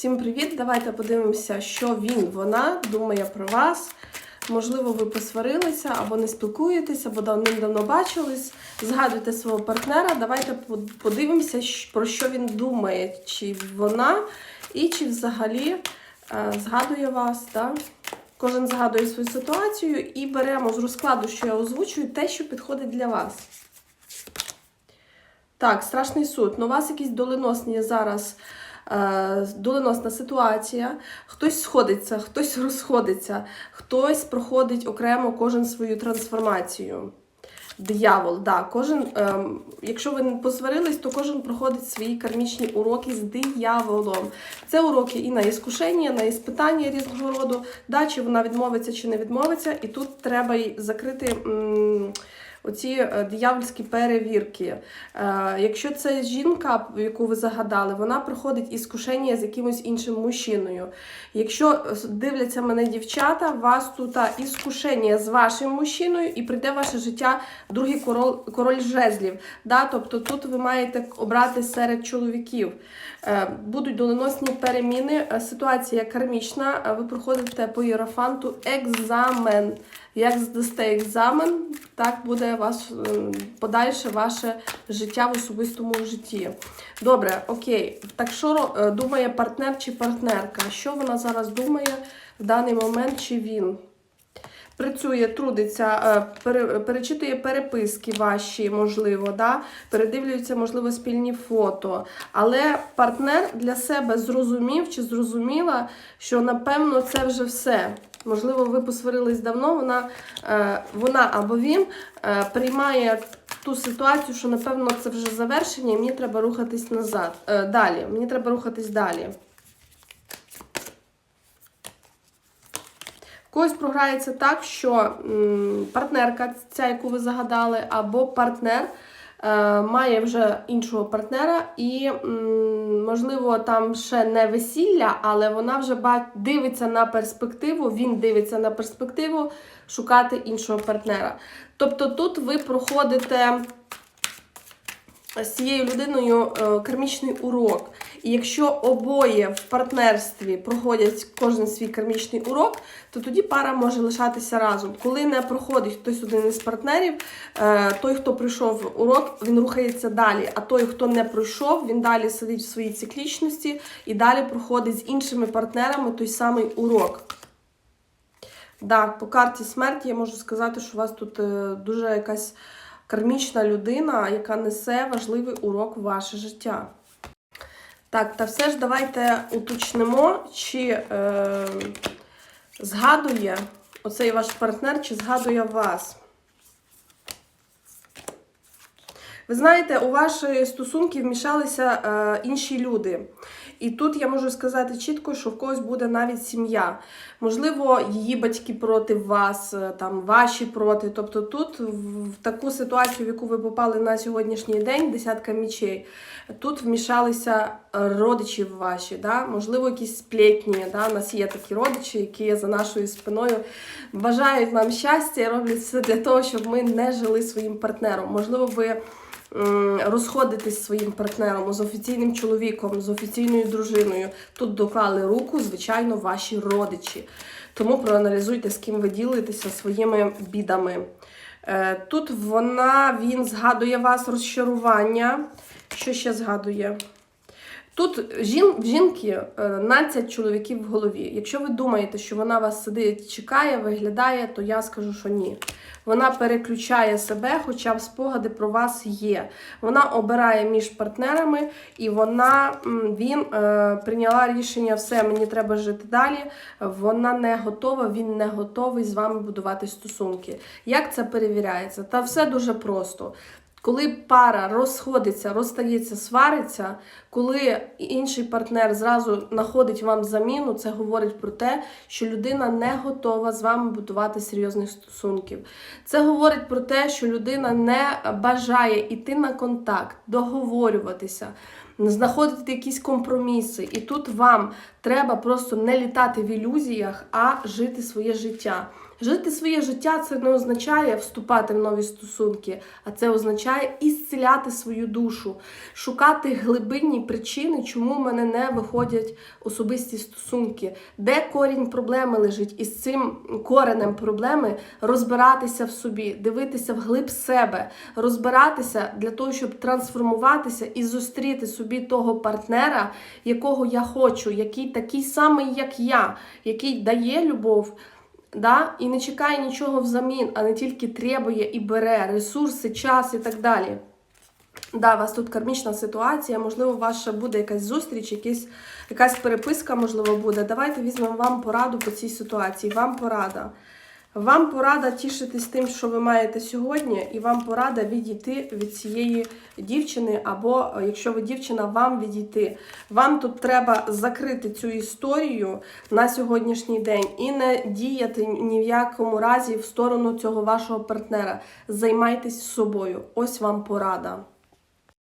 Всім привіт! Давайте подивимося, що він, вона думає про вас. Можливо, ви посварилися або не спілкуєтеся, або давним-давно бачились. Згадуйте свого партнера. Давайте подивимося, про що він думає, чи вона, і чи взагалі е, згадує вас. Да? Кожен згадує свою ситуацію і беремо з розкладу, що я озвучую, те, що підходить для вас. Так, страшний суд. Ну, у вас якісь доленосні зараз доленосна ситуація. Хтось сходиться, хтось розходиться, хтось проходить окремо кожен свою трансформацію. Диявол, да, кожен, ем, якщо ви не посварились, то кожен проходить свої кармічні уроки з дияволом. Це уроки і на іскушення, на іспитання різного роду, да, чи вона відмовиться, чи не відмовиться. І тут треба закрити м, оці е, диявольські перевірки. Е, якщо це жінка, яку ви загадали, вона проходить іскушення з якимось іншим мужчиною. Якщо е, дивляться мене дівчата, вас тут іскушення з вашим мужчиною і прийде ваше життя другий король, король жезлів. Да? Тобто тут ви маєте обрати серед чоловіків. Будуть доленосні переміни, ситуація кармічна, ви проходите по єрофанту екзамен. Як здасте екзамен, так буде вас е, подальше ваше життя в особистому житті. Добре, окей. Так що е, думає партнер чи партнерка? Що вона зараз думає в даний момент, чи він? Працює, трудиться, е, перечитує переписки ваші, можливо, да? передивлюється, можливо, спільні фото. Але партнер для себе зрозумів чи зрозуміла, що напевно це вже все. Можливо, ви посварились давно, вона, е, вона або він е, приймає ту ситуацію, що напевно це вже завершення, і мені треба рухатись назад. Далі. Мені треба рухатись далі. Когось програється так, що партнерка, ця, яку ви загадали, або партнер е, має вже іншого партнера, і, можливо, там ще не весілля, але вона вже дивиться на перспективу, він дивиться на перспективу шукати іншого партнера. Тобто тут ви проходите з цією людиною е, кармічний урок. І якщо обоє в партнерстві проходять кожен свій кармічний урок, то тоді пара може лишатися разом. Коли не проходить хтось один із партнерів, е, той, хто пройшов урок, він рухається далі. А той, хто не пройшов, він далі сидить в своїй циклічності і далі проходить з іншими партнерами той самий урок. Так, по карті смерті я можу сказати, що у вас тут е, дуже якась кармічна людина, яка несе важливий урок в ваше життя. Так, та все ж давайте уточнимо, чи е, згадує оцей ваш партнер, чи згадує вас. Ви знаєте, у ваші стосунки вмішалися е, інші люди. І тут я можу сказати чітко, що в когось буде навіть сім'я. Можливо, її батьки проти вас, е, там ваші проти. Тобто тут в таку ситуацію, в яку ви попали на сьогоднішній день, десятка мічей, тут вмішалися родичі ваші. Да? Можливо, якісь сплетні. Да? У нас є такі родичі, які за нашою спиною бажають нам щастя і роблять все для того, щоб ми не жили своїм партнером. Можливо, ви м, розходитесь зі своїм партнером, з офіційним чоловіком, з офіційною дружиною. Тут доклали руку, звичайно, ваші родичі. Тому проаналізуйте, з ким ви ділитеся своїми бідами. Е, Тут вона, він згадує вас розчарування. Що ще згадує? Тут жін, в жінки е, 12 чоловіків в голові. Якщо ви думаєте, що вона вас сидить, чекає, виглядає, то я скажу, що ні. Вона переключає себе, хоча б спогади про вас є. Вона обирає між партнерами, і вона він е, прийняла рішення, все, мені треба жити далі. Вона не готова, він не готовий з вами будувати стосунки. Як це перевіряється? Та все дуже просто. Коли пара розходиться, розстається, свариться, коли інший партнер зразу знаходить вам заміну, це говорить про те, що людина не готова з вами будувати серйозних стосунків. Це говорить про те, що людина не бажає йти на контакт, договорюватися, знаходити якісь компроміси. І тут вам треба просто не літати в ілюзіях, а жити своє життя. Жити своє життя це не означає вступати в нові стосунки, а це означає ісціляти свою душу, шукати глибинні причини, чому в мене не виходять особисті стосунки, де корінь проблеми лежить, і з цим коренем проблеми розбиратися в собі, дивитися вглиб себе, розбиратися для того, щоб трансформуватися і зустріти собі того партнера, якого я хочу, який такий самий, як я, який дає любов. Да? І не чекає нічого взамін, а не тільки требує і бере ресурси, час і так далі. Да, у вас тут кармічна ситуація, можливо, ще буде якась зустріч, якась, якась переписка, можливо, буде. Давайте візьмемо вам пораду по цій ситуації. Вам порада. Вам порада тішитись тим, що ви маєте сьогодні, і вам порада відійти від цієї дівчини, або е, якщо ви дівчина, вам відійти. Вам тут треба закрити цю історію на сьогоднішній день і не діяти ні в якому разі в сторону цього вашого партнера. Займайтесь собою. Ось вам порада.